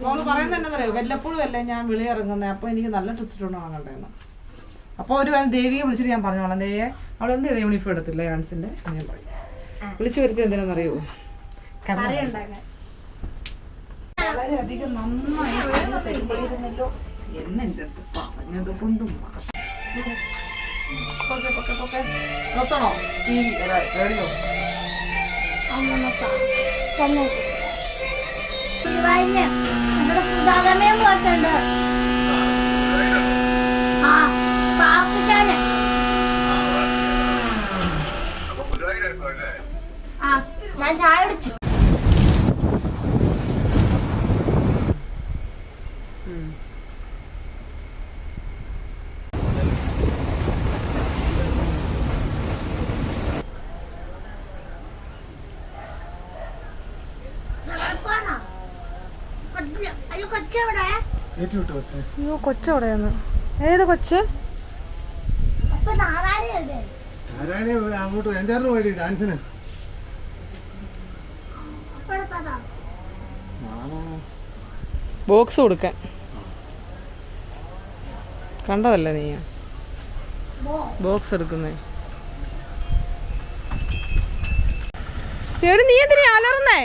മോൾ പറയുന്നത് എന്നറിയോ വല്ലപ്പോഴും അല്ലേ ഞാൻ വിളി ഇറങ്ങുന്നത് അപ്പോൾ എനിക്ക് നല്ല ഡ്രസ് ഉണ്ട് വാങ്ങണ്ടേന്ന് അപ്പോൾ ഒരു ദേവിയെ വിളിച്ചിട്ട് ഞാൻ പറഞ്ഞോളാം. ദേവിയെ അവൾ എന്ത് ചെയ്ത യൂണിഫോം എടുത്തില്ല ഡാൻസിന്റെ ഞാൻ പറയും വിളിച്ചു വരുത്തി എന്തിനാണെന്നറിയോ? വളരെയധികം നന്നായി തരുമ്പോയിരുന്നല്ലോ എന്നെന്റെ അടുത്ത് പറഞ്ഞത് കൊണ്ടും ടി വി റേഡിയോ സുധാകരമേ പോയിട്ടുണ്ട് ആ പാപ്പിച്ചാന് ആ ഞാൻ ചായ കുടിച്ചു. അയ്യോ കൊച്ചവിടെ അയ്യോ കൊച്ചവിടെയാണ്? ഏത് കൊച്ച്? അങ്ങോട്ട് എന്തായിരുന്നു പോയി ഡാൻസിന്? ബോക്സ് കൊടുക്കാൻ. കണ്ടതല്ലേ നീ? ബോക്സ് എടുക്കുന്നേ. എടി നീ എന്തിനാ അലറുന്നേ?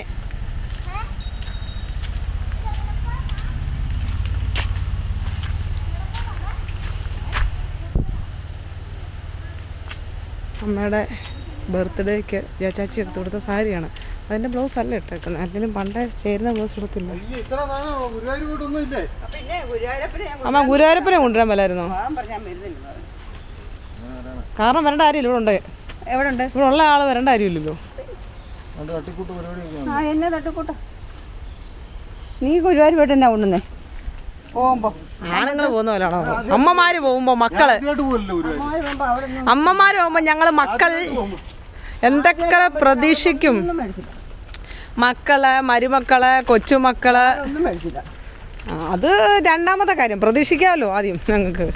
അമ്മയുടെ ബർത്ത്ഡേക്ക് ജാച്ചാച്ചി എടുത്തു കൊടുത്ത സാരിയാണ്. അതിന്റെ ബ്ലൗസ് അല്ല ഇട്ടേക്കുന്നത്. അല്ലെങ്കിലും പണ്ടേ ചേരുന്ന ബ്ലൗസ് എടുത്തില്ല. ഇല്ലേ? അമ്മ ഗുരുവായൂരപ്പനെ കൊണ്ടുവരാൻ മേലായിരുന്നോ? കാരണം വരേണ്ട ആരും ഇവിടെ ഉണ്ട്. എവിടെ ഉണ്ട് ഇവിടെ ഉള്ള ആൾ വരേണ്ട ആരുമില്ലല്ലോ നീ ഗുരുവായൂർ പോയിട്ട് എന്നാ കൊണ്ടുവന്നേ? പോകുമ്പോ. ആണുങ്ങൾ പോകുന്ന പോലാണോ അമ്മമാര് പോകുമ്പോ മക്കൾ. അമ്മമാര് പോകുമ്പോ ഞങ്ങൾ മക്കൾ എന്തൊക്കെ പ്രതീക്ഷിക്കും? മക്കൾ മരുമക്കൾ കൊച്ചുമക്കൾ. അത് രണ്ടാമത്തെ കാര്യം. പ്രതീക്ഷിക്കാമല്ലോ ആദ്യം ഞങ്ങൾക്ക്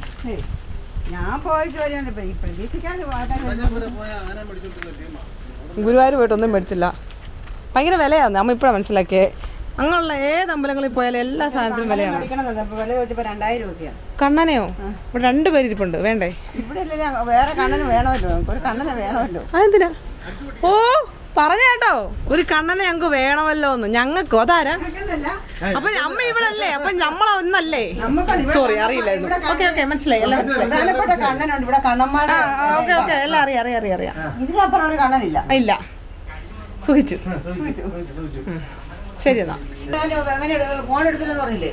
ഞാൻ ഗുരുവായൂർ പോയിട്ടൊന്നും മേടിച്ചില്ല. ഭയങ്കര വിലയാണ് അമ്മ ഇപ്പഴാ മനസ്സിലാക്കിയേ. അങ്ങനെയുള്ള ഏത് അമ്പലങ്ങളിൽ പോയാലും എല്ലാ സാധനത്തിനും വിലയാണ്. കണ്ണനെയോ? ഇവിടെ രണ്ടുപേര് ഇരിപ്പുണ്ട് വേണ്ടേ? ഇവിടെ വേറെ കണ്ണന് വേണമല്ലോ. ഒരു കണ്ണനെ വേണമല്ലോ. അതെന്തിനാ? ഓ പറഞ്ഞ കേട്ടോ. ഒരു കണ്ണനെ ഞങ്ങക്ക് വേണമല്ലോ എന്ന് ഞങ്ങൾക്ക് അതാരാ അപ്പൊ അമ്മ ഇവിടെ അല്ലേ അപ്പൊ നമ്മളൊന്നല്ലേ ഒന്നല്ലേ? സോറി അറിയില്ല ഓക്കെ ഓക്കെ മനസ്സിലായി. എല്ലാം ഓക്കെ ഓക്കെ എല്ലാം അറിയാം അറിയാം അറിയാം. അറിയാം ഇതിനപ്പുറം ഒരു കണ്ണനില്ല. ഇല്ല. സുഖിച്ചു. സൂചിച്ചു. ശരി എന്നാ അങ്ങനെ ഫോൺ പറഞ്ഞില്ലേ?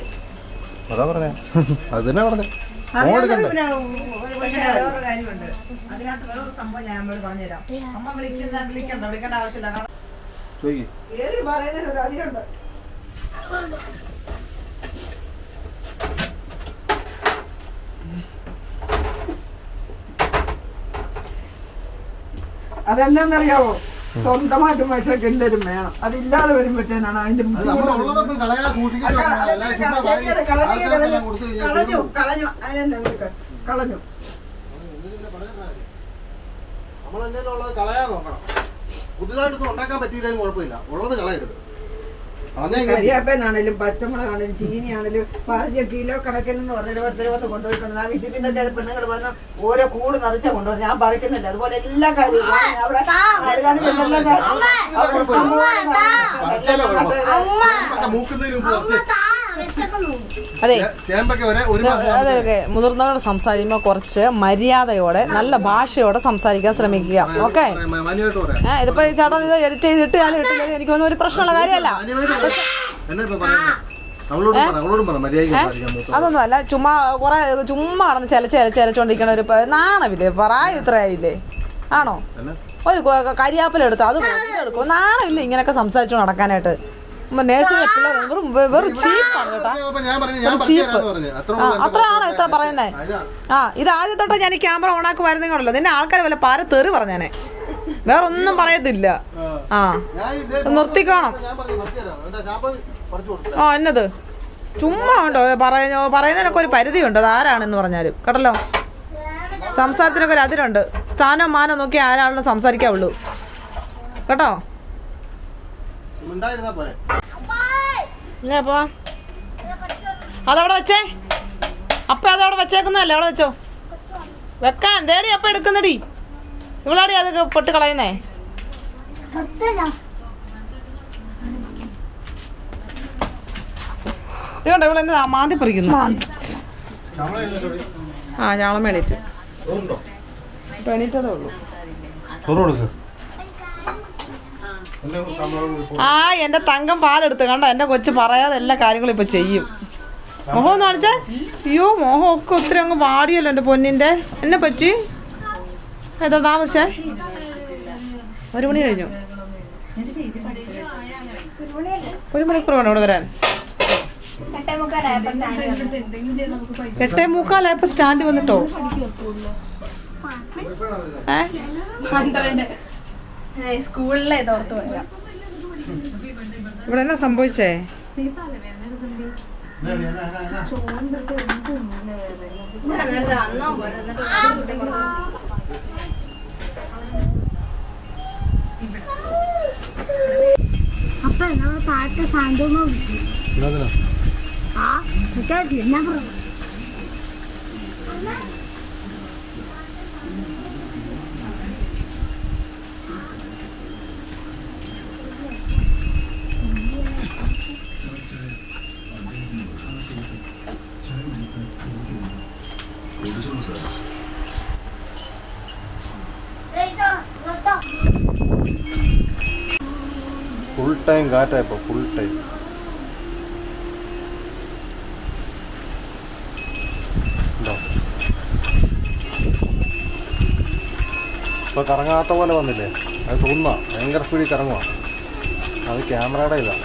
അതാ പറഞ്ഞേ. അത് തന്നെ പറഞ്ഞേ ഫോൺ വേറൊരു കാര്യമുണ്ട്. അതിനകത്ത് വേറൊരു സംഭവം ഞാൻ പറഞ്ഞുതരാം. അമ്മ വിളിക്കുന്ന വിളിക്കണ്ട വിളിക്കേണ്ട ആവശ്യമില്ല. ചോദിക്കും ഏത് പറയുന്നതിന് ഒരു അതിലുണ്ട് അതെന്താന്നറിയാവോ സ്വന്തമായിട്ട് മനുഷ്യർക്ക് എന്തെങ്കിലും വേണം. അതില്ലാതെ വരുമ്പോഴത്തേനാണ് അതിന്റെ കളഞ്ഞു കളഞ്ഞു. അതിനെന്താ നിനക്ക്? കളഞ്ഞു. നമ്മളെന്തെങ്കിലും ഉള്ളത് കളയാൻ നോക്കണം. പുതുതായിട്ടൊന്നും ഉണ്ടാക്കാൻ പറ്റിയില്ലെങ്കിലും കുഴപ്പമില്ല. ഉള്ളത് കളയരുത്. കരിയാപ്പേന്നാണേലും പച്ചമുളകാണേലും ചീനിയാണേലും പറഞ്ഞ കിലോ കണക്കിനെന്ന് പറഞ്ഞിട്ട് പത്ത് രൂപ കൊണ്ടുപോയിട്ടുണ്ട്. ആ ചില പെണ്ണുങ്ങൾ പറഞ്ഞ ഓരോ കൂട് നിറച്ച കൊണ്ടുവന്ന് ഞാൻ പറിക്കുന്നില്ല അതുപോലെ എല്ലാ കാര്യവും ഞാൻ അവിടെ അതെ. അതെ ഓക്കെ മുതിർന്നവരോട് സംസാരിക്കുമ്പോൾ കുറച്ച് മര്യാദയോടെ നല്ല ഭാഷയോടെ സംസാരിക്കാൻ ശ്രമിക്കുക. ഓക്കെ? ഇതിപ്പോ ചേട്ടൻ ഇത് എഡിറ്റ് ചെയ്തിട്ട് ഞാൻ ഇട്ടില്ലെങ്കിൽ എനിക്കൊന്നും ഒരു പ്രശ്നമുള്ള കാര്യമല്ല. അതൊന്നും അല്ല ചുമ്മാ കുറെ ചുമ്മാ നടന്ന് ചില ചില ചിലച്ചോണ്ടിരിക്കണ ഒരു നാണവില്ലേ നാണമില്ലേ? പ്രായം ഇത്രയായില്ലേ? ആണോ? ഒരു കരിയാപ്പിലെടുത്ത് കരിയാപ്പില അത് എടുക്കും. നാണവില്ലേ ഇങ്ങനെയൊക്കെ സംസാരിച്ചു നടക്കാനായിട്ട്? നേഴ്സിംഗ് പിള്ളേർ വെറും വെറും ചീപ്പാണ് കേട്ടോ. ചീപ്പ്. അത്രയാണ് ഇത്ര പറയുന്നേ? ആ ഇത്. ആദ്യം തൊട്ട് ഞാൻ ഈ ക്യാമറ ഓണാക്കി വരുന്നേക്കുള്ളൂ നിന്നെ ആൾക്കാർ വല്ല പാര തെറി പറഞ്ഞേനെ. വേറെ ഒന്നും പറയത്തില്ല. ആ. നിർത്തിക്കോണം. ആ എന്നത്? ചുമ്മാ ഉണ്ടോ? പറയുന്ന പറയുന്നതിനൊക്കെ ഒരു പരിധിയുണ്ട് അത് ആരാണെന്ന് പറഞ്ഞാലും. കേട്ടല്ലോ? സംസാരത്തിനൊക്കെ ഒരു അതിരുണ്ട്. സ്ഥാനം മാനം നോക്കി ആരാണെന്ന് സംസാരിക്കാവുള്ളൂ. കേട്ടോ? അതവിടെ വെച്ചേ. അപ്പ അതവിടെ വെച്ചേക്കുന്നല്ലേ അവിടെ വെച്ചോ. വെക്കാൻ. തേടി അപ്പ എടുക്കുന്നടി. ഇവളാടി അത് പൊട്ട് കളയുന്നേ. ഇതുകൊണ്ട് ഇവിടെ മാന്തി പറിക്കുന്നു. ആ ഞാളം മേടിയിട്ട്? ഉള്ളൂ. ആ എന്റെ തങ്കം പാലെടുത്ത് കണ്ടോ? എന്റെ കൊച്ചു പറയാതെ എല്ലാ കാര്യങ്ങളും ഇപ്പൊ ചെയ്യും. മോഹം എന്ന് കാണിച്ചേ? അയ്യോ മോഹം ഒക്കെ ഒത്തിരി അങ്ങ് പാടിയല്ലോ എന്റെ പൊന്നിന്റെ. എന്നെ പറ്റി? ഏതാ താമസേ ഒരു മണി കഴിഞ്ഞു. ഒരു മണിക്കൂർ വേണം ഇവിടെ വരാൻ. എട്ടേ മുക്കാലായപ്പോ സ്റ്റാൻഡ് വന്നിട്ടോ? ഏ? സ്കൂളിലെ തോർത്തു ഇവിടെ എന്നാ സംഭവിച്ചേ? എന്നാടി, എന്നാ, എന്നാ, എന്നാ? ആ അന്നോ പോരെ എന്നിട്ട് അപ്പൊ നമ്മൾ താഴത്തെ സാന്ത്വന വിളിക്കും എന്നാത്തിനാ? ആ എനിക്കറിയില്ല ഞാൻ പറഞ്ഞു ഫുൾ ടൈം കാറ്റാ ഇപ്പൊ ഫുൾ ടൈം? ഇപ്പൊ കറങ്ങാത്ത പോലെ വന്നില്ലേ? അത് തോന്നുക ഭയങ്കര സ്പീഡിൽ കറങ്ങുക അത് ക്യാമറയുടെ ഇതാ.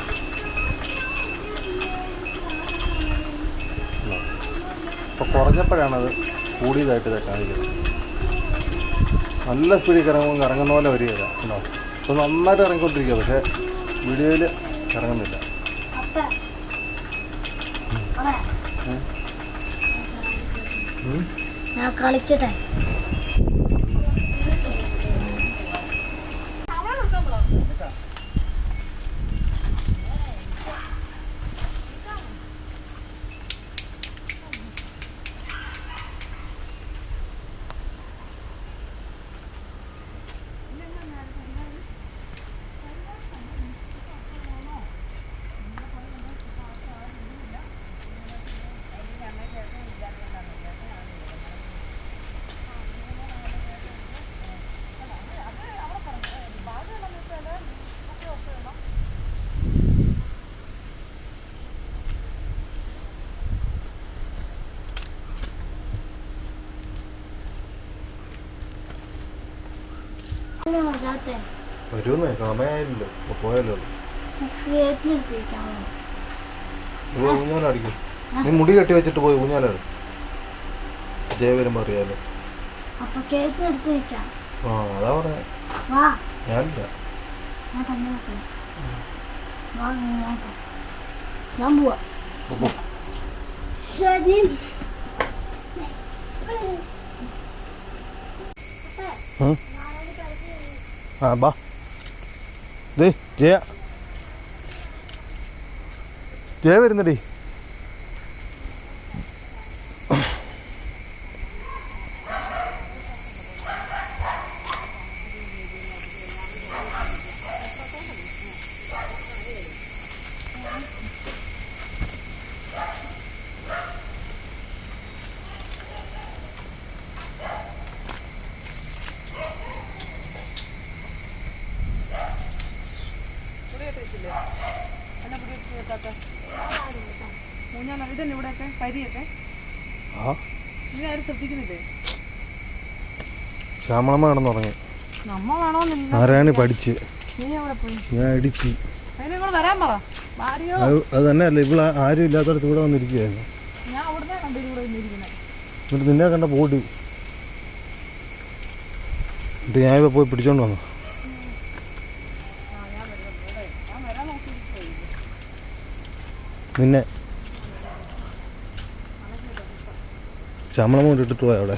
ഇപ്പൊ കുറഞ്ഞപ്പോഴാണ് അത് കൂടിയതായിട്ട് ഇതാ കാണിക്കുന്നത്. നല്ല സ്പീഡിൽ കറങ്ങുമ്പോൾ കറങ്ങുന്ന പോലെ വരികയില്ല ഉണ്ടോ അപ്പോൾ നന്നായിട്ട് ഇറങ്ങിക്കൊണ്ടിരിക്കുക പക്ഷെ വീഡിയോയിൽ ഇറങ്ങുന്നില്ല. കളിക്കട്ടെ? വരുമെന്നേ സമയമായില്ലല്ലോ. പോയല്ലോ ഊഞ്ഞാലടിക്കും. നീ മുടി കെട്ടി വെച്ചിട്ട് പോയി ഊഞ്ഞാലാണ് ജയ വരുമ്പോ അറിയാലോ. ആ അതാ പറഞ്ഞ. ഞാനില്ല. ഞാൻ നോക്കണം വാ ഞാൻ ദേ ജയ. ജയ അപ്പൊ ഇതന്നെ ഇവിടെയൊക്കെ? പരിയൊക്കെ? ശ്രദ്ധിക്കുന്നില്ലേ? ശ്യാമളമ്മ കിടന്നുറങ്ങി. നമ്മ പഠിച്ച്. ഞാൻ വരാൻ പറ. അത് ഇവിടെ ആരും ഇല്ലാത്തടത്ത് ഇവിടെ വന്നിരിക്കുകയായിരുന്നു എന്നിട്ട് നിന്നെ കണ്ട എന്നിട്ട് പോയി പിടിച്ചോണ്ട് വന്നു. നിന്നെ. ശമളം കൊണ്ട് ഇട്ടിട്ട് പോയ അവിടെ?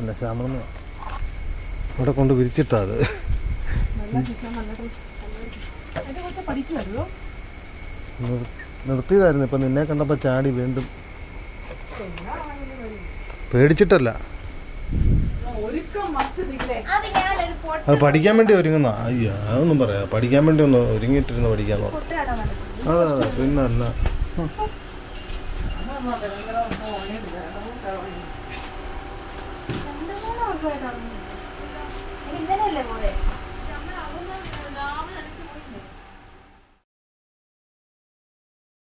അല്ല ശമളം അവിടെ കൊണ്ട് വിരിച്ചിട്ടാ അത്. നിർത്തിയതായിരുന്നു. ഇപ്പൊ നിന്നെ കണ്ടപ്പോ ചാടി വീണ്ടും. പേടിച്ചിട്ടല്ല. അത് പഠിക്കാൻ വേണ്ടി ഒരുങ്ങുന്ന. അയ്യാ അതൊന്നും പറയാ. പഠിക്കാൻ വേണ്ടി ഒന്ന് ഒരുങ്ങിയിട്ടിരുന്ന് പഠിക്കാന്ന് പറഞ്ഞു അതെ പിന്നല്ല രണ്ട് മൂന്ന് വർഷമായിട്ടാണ് ഇങ്ങനെയല്ലേ പോയെ